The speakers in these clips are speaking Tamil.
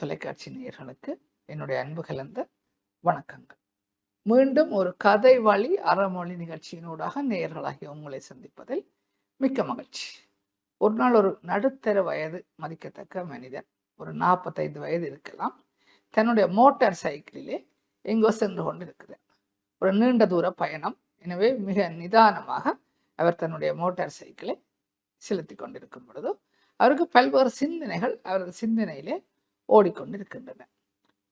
தொலைக்காட்சி நேயர்களுக்கு என்னுடைய அன்பு கலந்த வணக்கங்கள். மீண்டும் ஒரு கதை வழி அறமொழி நிகழ்ச்சியினூடாக நேயர்களாகிய உங்களை சந்திப்பதில் மிக்க மகிழ்ச்சி. ஒரு நாள் ஒரு நடுத்தர வயது மதிக்கத்தக்க மனிதன் ஒரு நாற்பத்தைந்து வயது இருக்கலாம் தன்னுடைய மோட்டார் சைக்கிளிலே எங்கோ சென்று கொண்டு ஒரு நீண்ட தூர பயணம். எனவே மிக நிதானமாக அவர் தன்னுடைய மோட்டார் சைக்கிளை செலுத்தி கொண்டிருக்கும் பொழுது அவருக்கு பல்வேறு சிந்தனைகள் அவரது சிந்தனையிலே ஓடிக்கொண்டிருக்கின்றன.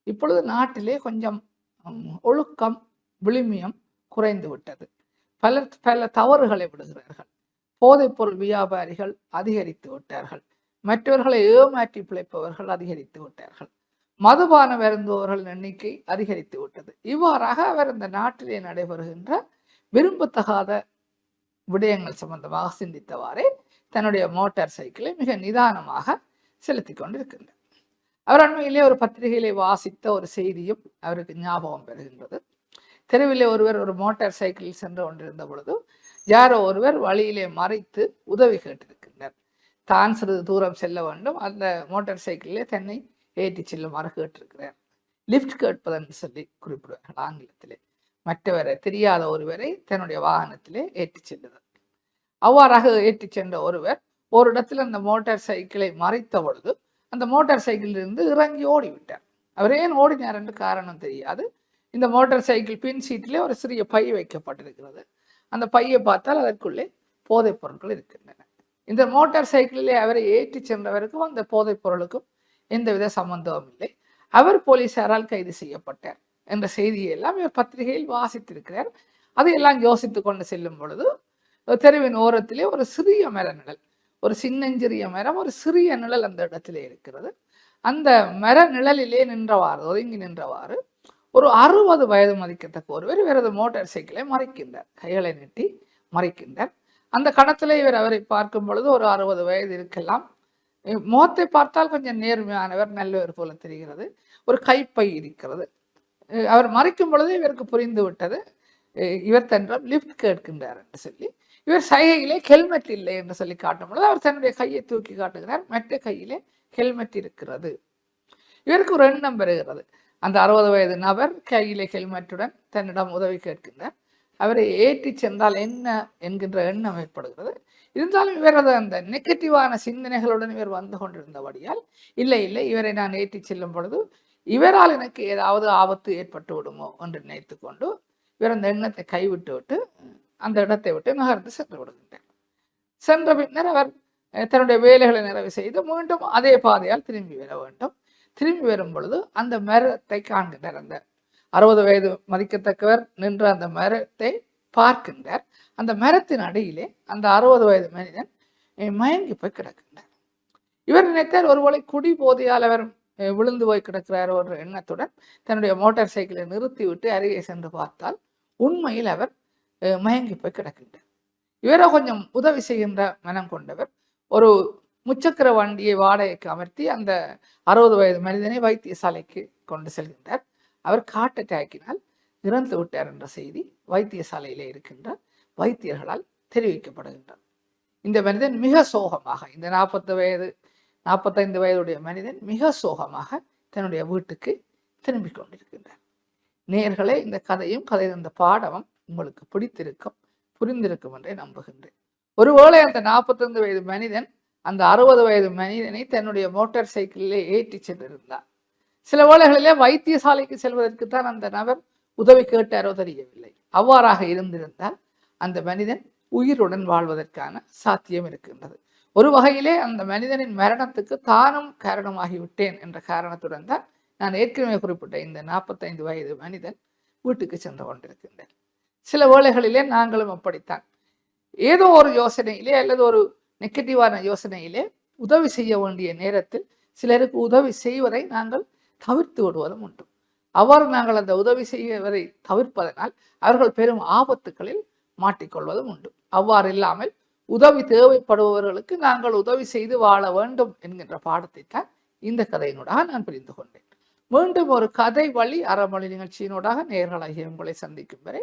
இப்பொழுது நாட்டிலே கொஞ்சம் ஒழுக்கம் விளிமியம் குறைந்து விட்டது பலர் பல தவறுகளை விடுகிறார்கள். போதைப்பொருள் வியாபாரிகள் அதிகரித்து விட்டார்கள். மற்றவர்களை ஏமாற்றி பிழைப்பவர்கள் அதிகரித்து விட்டார்கள். மதுபானம் வருந்துபவர்கள் எண்ணிக்கை அதிகரித்து விட்டது. இவ்வாறாக அவர் இந்த நாட்டிலே நடைபெறுகின்ற விரும்பத்தகாத விடயங்கள் சம்பந்தமாக சிந்தித்தவாறே தன்னுடைய மோட்டார் சைக்கிளை மிக நிதானமாக செலுத்தி கொண்டிருக்கின்றார். அவர் அண்மையிலே ஒரு பத்திரிகையிலே வாசித்த ஒரு செய்தியும் அவருக்கு ஞாபகம் பெறுகின்றது. தெருவிலே ஒருவர் ஒரு மோட்டார் சைக்கிளில் சென்று கொண்டிருந்த பொழுது யாரோ ஒருவர் வழியிலே மறைத்து உதவி கேட்டிருக்கின்றார். தான் சிறிது தூரம் செல்ல வேண்டும். அந்த மோட்டார் சைக்கிளிலே தன்னை ஏற்றி செல்லுமாறு கேட்டிருக்கிறார். லிஃப்ட் கேட்பதென்று சொல்லி குறிப்பிடுவார்கள் ஆங்கிலத்திலே. மற்றவரை தெரியாத ஒருவரை தன்னுடைய வாகனத்திலே ஏற்றி செல்லுதல். அவ்வாறாக ஏற்றிச் சென்ற ஒருவர் ஒரு இடத்தில் அந்த மோட்டார் சைக்கிளை மறைத்த பொழுது அந்த மோட்டார் சைக்கிளிலிருந்து இறங்கி ஓடிவிட்டார். அவர் ஏன் ஓடினார் என்று காரணம் தெரியாது. இந்த மோட்டார் சைக்கிள் பின் சீட்டிலே ஒரு சிறிய பை வைக்கப்பட்டிருக்கிறது. அந்த பையை பார்த்தால் அதற்குள்ளே போதைப் பொருட்கள் இருக்கின்றன. இந்த மோட்டார் சைக்கிளிலே அவரை ஏற்றி சென்றவருக்கும் அந்த போதைப் பொருளுக்கும் எந்தவித சம்பந்தமும் இல்லை. அவர் போலீசாரால் கைது செய்யப்பட்டார் என்ற செய்தியை எல்லாம் இவர் பத்திரிகையில் வாசித்திருக்கிறார். அதையெல்லாம் யோசித்து கொண்டு செல்லும் பொழுது தெருவின் ஓரத்திலே ஒரு சிறிய மர ஒரு சின்னஞ்சிறிய மரம் ஒரு சிறிய நிழல் அந்த இடத்திலே இருக்கிறது. அந்த மர நிழலிலே நின்றவாறு ஒதுங்கி நின்றவாறு ஒரு அறுபது வயது மதிக்கத்தக்க ஒருவர் இவரது மோட்டார் சைக்கிளை மறைக்கின்றார். கைகளை நீட்டி மறைக்கின்றார். அந்த கணத்தில் இவர் அவரை பார்க்கும் பொழுது ஒரு அறுபது வயது இருக்கலாம். முகத்தை பார்த்தால் கொஞ்சம் நேர்மையானவர் நல்லவர் போல தெரிகிறது. ஒரு கைப்பை இருக்கிறது. அவர் மறைக்கும் பொழுது இவருக்கு புரிந்து விட்டது. இவர் தன்றம் லிஃப்ட் கேட்கின்றார் என்று சொல்லி இவர் சைகையிலே ஹெல்மெட் இல்லை என்று சொல்லி காட்டும் பொழுது அவர் தன்னுடைய கையை தூக்கி காட்டுகிறார். மற்ற கையிலே ஹெல்மெட் இருக்கிறது. இவருக்கு ஒரு எண்ணம் பெறுகிறது அந்த அறுபது வயது நபர் கையிலே ஹெல்மெட்டுடன் தன்னிடம் உதவி கேட்கின்றார். அவரை ஏற்றி சென்றால் என்ன என்கின்ற எண்ணம் ஏற்படுகிறது. இருந்தாலும் இவரது அந்த நெகட்டிவான சிந்தனைகளுடன் இவர் வந்து கொண்டிருந்தபடியால் இல்லை இல்லை இவரை நான் ஏற்றி செல்லும் பொழுது இவரால் எனக்கு ஏதாவது ஆபத்து ஏற்பட்டு விடுமோ? என்று நினைத்து கொண்டு இவர் அந்த எண்ணத்தை கைவிட்டு விட்டு அந்த இடத்தை விட்டு நகர்ந்து சென்று விடுகின்றார் சென்ற பின்னர் அவர் தன்னுடைய வேலைகளை நிறைவு செய்து மீண்டும் அதே பாதையால் திரும்பி வர வேண்டும். திரும்பி வரும் பொழுது அந்த மரத்தை காண்கின்றார் அந்த அறுபது வயது மதிக்கத்தக்கவர் நின்ற அந்த மரத்தை பார்க்கின்றார். அந்த மரத்தின் அடியிலே அந்த அறுபது வயது மனிதன் மயங்கி போய் கிடக்கின்றார். இவர் நினைத்தார் ஒருவேளை குடி போதையால் அவர் விழுந்து போய் கிடக்கிறார் என்ற எண்ணத்துடன் தன்னுடைய மோட்டார் சைக்கிளை நிறுத்திவிட்டு அருகே சென்று பார்த்தால் உண்மையில் அவர் மயங்கி போய் கிடக்கின்றார் இவரை கொஞ்சம் உதவி செய்கின்ற மனம் கொண்டவர் ஒரு முச்சக்கர வண்டியை வாடகைக்கு அமர்த்தி அந்த அறுபது வயது மனிதனை வைத்தியசாலைக்கு கொண்டு செல்கின்றார் அவர் காட் அட்டாக்கினால் இறந்து விட்டார் என்ற செய்தி வைத்தியசாலையிலே இருக்கின்ற வைத்தியர்களால் தெரிவிக்கப்படுகின்றது இந்த மனிதன் மிக சோகமாக இந்த நாற்பது வயது நாற்பத்தைந்து வயதுடைய மனிதன் மிக சோகமாக தன்னுடைய வீட்டுக்கு திரும்பிக் கொண்டிருக்கின்றார் நேர்களே இந்த கதையும் கதை இந்த பாடமும் உங்களுக்கு பிடித்திருக்கும் புரிந்திருக்கும் என்றே நம்புகின்றேன். ஒருவேளை அந்த நாற்பத்தைந்து வயது மனிதன் அந்த அறுபது வயது மனிதனை தன்னுடைய மோட்டார் சைக்கிளிலே ஏற்றி சென்றிருந்தார் சில வேளைகளிலே வைத்தியசாலைக்கு செல்வதற்கு தான் அந்த நபர் உதவி கேட்டாரோ தெரியவில்லை. அவ்வாறாக இருந்திருந்தால் அந்த மனிதன் உயிருடன் வாழ்வதற்கான சாத்தியம் இருக்கின்றது. ஒரு வகையிலே அந்த மனிதனின் மரணத்துக்கு தானும் காரணமாகிவிட்டேன் என்ற காரணத்துடன் தான் நான் ஏற்கனவே குறிப்பிட்ட இந்த நாற்பத்தைந்து வயது மனிதன் வீட்டுக்கு சென்று கொண்டிருக்கின்றேன். சில வேளைகளிலே நாங்களும் அப்படித்தான். ஏதோ ஒரு யோசனையிலே அல்லது ஒரு நெகட்டிவான யோசனையிலே உதவி செய்ய வேண்டிய நேரத்தில் சிலருக்கு உதவி செய்வதை நாங்கள் தவிர்த்து விடுவதும் உண்டு. அவ்வாறு நாங்கள் அந்த உதவி செய்வதை தவிர்ப்பதனால் அவர்கள் பெரும் ஆபத்துகளில் மாட்டிக்கொள்வதும் உண்டு. அவ்வாறு இல்லாமல் உதவி தேவைப்படுபவர்களுக்கு நாங்கள் உதவி செய்து வாழ வேண்டும் என்கின்ற பாடத்தை தான் இந்த கதையினூடாக நான் புரிந்து கொண்டேன். மீண்டும் ஒரு கதை வழி அறமொழி நிகழ்ச்சியினூடாக நேர்களாகிய உங்களை சந்திக்கும் வரை